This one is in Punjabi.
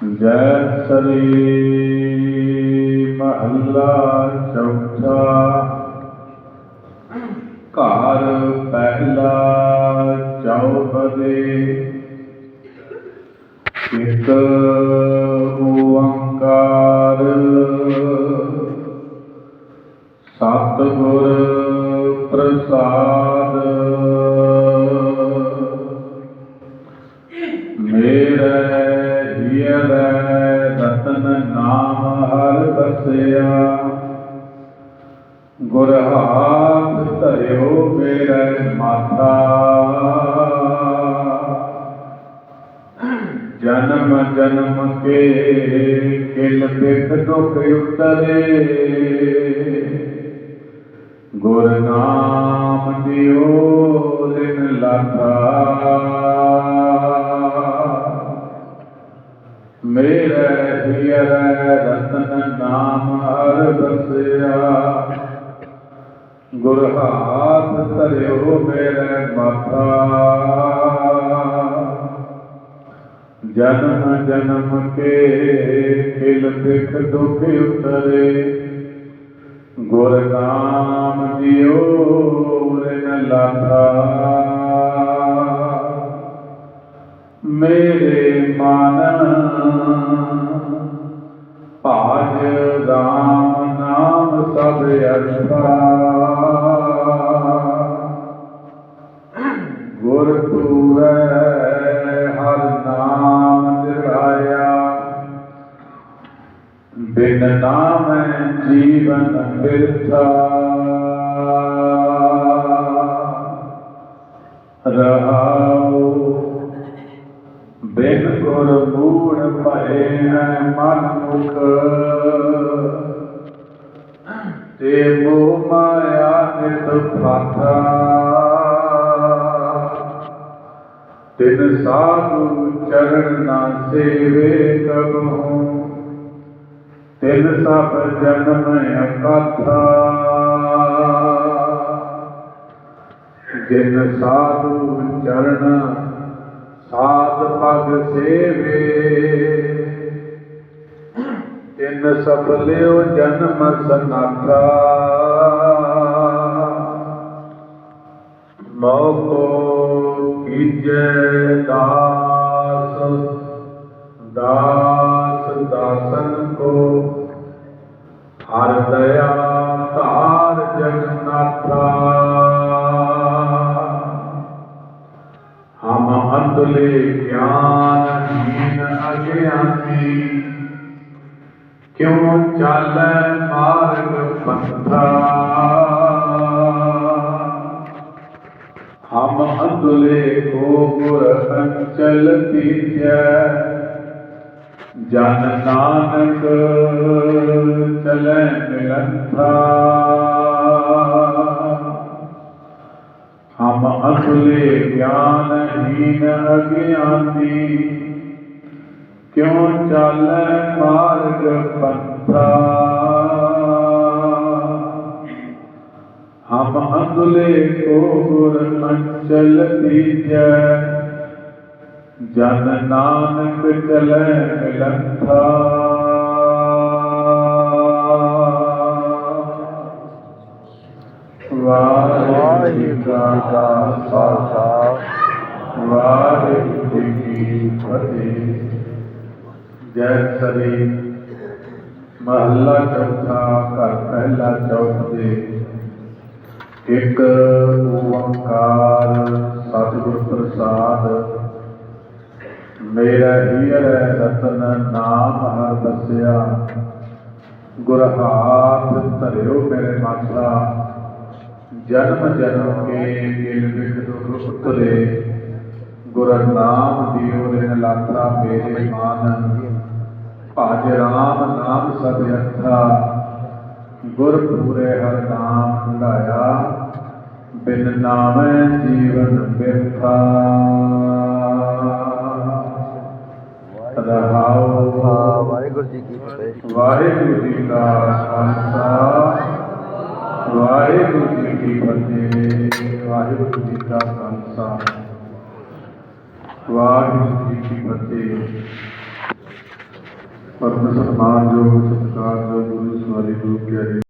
ਜੈ ਸ੍ਰੀ ਮਹੱਲਾ ਚੌਥਾ ਘਰ ਪਹਿਲਾ ਚੌਪਦੇ ਇਕ ਓੰਕਾਰ ਸਤਿਗੁਰ ਪ੍ਰਸਾਦ ਮੇਰੇ ਹਿਰਦੈ ਰਤਨ ਨਾਮ ਹਰ ਬਸਿਆ। ਗੁਰ ਹਾਥ ਧਰਿਓ ਮੇਰੇ ਮਾਥਾ ਜਨਮ ਜਨਮ ਕੇ ਕਿਲ ਬਿਖ ਦੁਖ ਉਤਰੇ। ਗੁਰ ਨਾਮ ਦਿਓ, ਦਿਨ ਲਾਥਾ ਗੁਰ ਹਾਥ ਧਰਿਓ ਮੇਰੇ ਮਾਥਾ ਜਨਮ ਜਨਮ ਕੇ ਖਿਲ ਬਿਖ ਦੁਖ ਉਤਰੇ। ਗੁਰ ਨਾਮ ਦਿਓ ਰਿਨ ਲਾਥਾ। ਮੇਰੇ ਮਨ ਭਾਜ ਰਾਮ ਨਾਮ ਸਭ ਅਰਥਾ। ਬਿਨ ਨਾਮੈ ਜੀਵਨ ਬਿਰਥਾ। ਰਹਾਉ, ਬਿਨ ਗੁਰ ਮੂੜ ਭਏ ਹੈ ਮਨ ਮੁਖ। ਤੇ ਮੋਹ ਮਾਇਆ ਨਿਤ ਫਾਥਾ ਤਿਨ ਸਾਧੂ ਚਰਨ ਨਾ ਸੇਵੇ ਕਬਹੂ। ਤਿਨ ਸਭ ਜਨਮ ਅਕਾਥਾ ਜਿਨ ਸਾਧੂ ਚਰਨ, ਸਾਧ ਪਗ ਸੇਵੇ। ਤਿਨ ਸਫਲਿਓ ਜਨਮ ਸਨਾਥਾ ਮੋਕੋ ਕੀਜੈ ਦਾਸ। ਦਇਆ ਧਾਰ ਜਗਨਾਥਾ ਹਮ ਅੰਧਲੇ ਗਿਆਨ ਹੀਨ ਅਗਿਆਨੀ ਕਿਉ ਚਾਲੈ ਮਾਰਗ ਪੰਥਾ? ਹਮ ਅੰਧਲੇ ਕੋ ਗੁਰ ਅੰਚਲ ਤੀਜੈ ਜਨ ਨਾਨਕ ਚਲੈ ਮਿਲੰਥਾ ਹਮ ਅਸਲੇ ਗਿਆਨ ਹੀਨ ਅਗਿਆਨੀ ਕਿਉ ਚਾਲੈ ਮਾਰਗ ਪੰਥਾ ਹਮ ਅੰਧਲੇ ਕੋ ਗੁਰ ਅੰਚਲ ਤੀਜੈ ਜਨ ਨਾਨਕ ਚਲੈ ਮਿਲੰਥਾ। ਵਾਹਿਗੁਰੂ ਕਾ ਖਾਲਸਾ। ਵਾਹਿਗੁਰੂ ਜੀ ਫਤਿਹ। ਜੈ ਸ੍ਰੀ ਮਹੱਲਾ ਚੌਥਾ ਘਰ ਪਹਿਲਾ ਚੌਥ ਦੇ ਇੱਕ ਓੰਕਾਰ ਸਤਿਗੁਰ ਪ੍ਰਸਾਦ ਮੇਰਾ ਹੀਰੈ ਰਤਨ, ਨਾਮ ਹਰ ਬਸਿਆ ਗੁਰ ਹਾਥ ਧਰਿਓ ਮੇਰੇ ਮਾਤਰਾ ਜਨਮ ਜਨਮ ਕੇ ਗਿਲ ਬਿਖ ਦੁਖ ਉਤਰੇ। ਗੁਰ ਨਾਮ ਦਿਓ ਰਿਨ ਲਾਥਾ ਮੇਰੇ ਮਾਨ। ਭਾਜ ਰਾਮ ਨਾਮ ਸਭ ਅਰਥਾ ਗੁਰ ਪੂਰੇ ਹਰ ਨਾਮ ਲਾਇਆ ਬਿਨ ਨਾਮੈ ਜੀਵਨ ਬਿਰਥਾ। ਰਹਾਉ ਵਾਹਿਗੁਰੂ ਜੀ ਕੀ ਫਤਿਹ। ਵਾਹਿਗੁਰੂ ਜੀ ਕਾ ਖਾਲਸਾ। ਵਾਹਿਗੁਰੂ ਜੀ ਕੀ ਫਤਿਹ। ਵਾਹਿਗੁਰੂ ਜੀ ਕਾ ਖਾਲਸਾ। ਵਾਹਿਗੁਰੂ ਜੀ ਕੀ ਫਤਿਹ। ਪਰਮ ਸਨਮਾਨਯੋਗ ਸਤਿਕਾਰਯੋਗ ਗੁਰੂ ਸਵਾਰੀ ਗੁਰੂ ਪਿਆਰੇ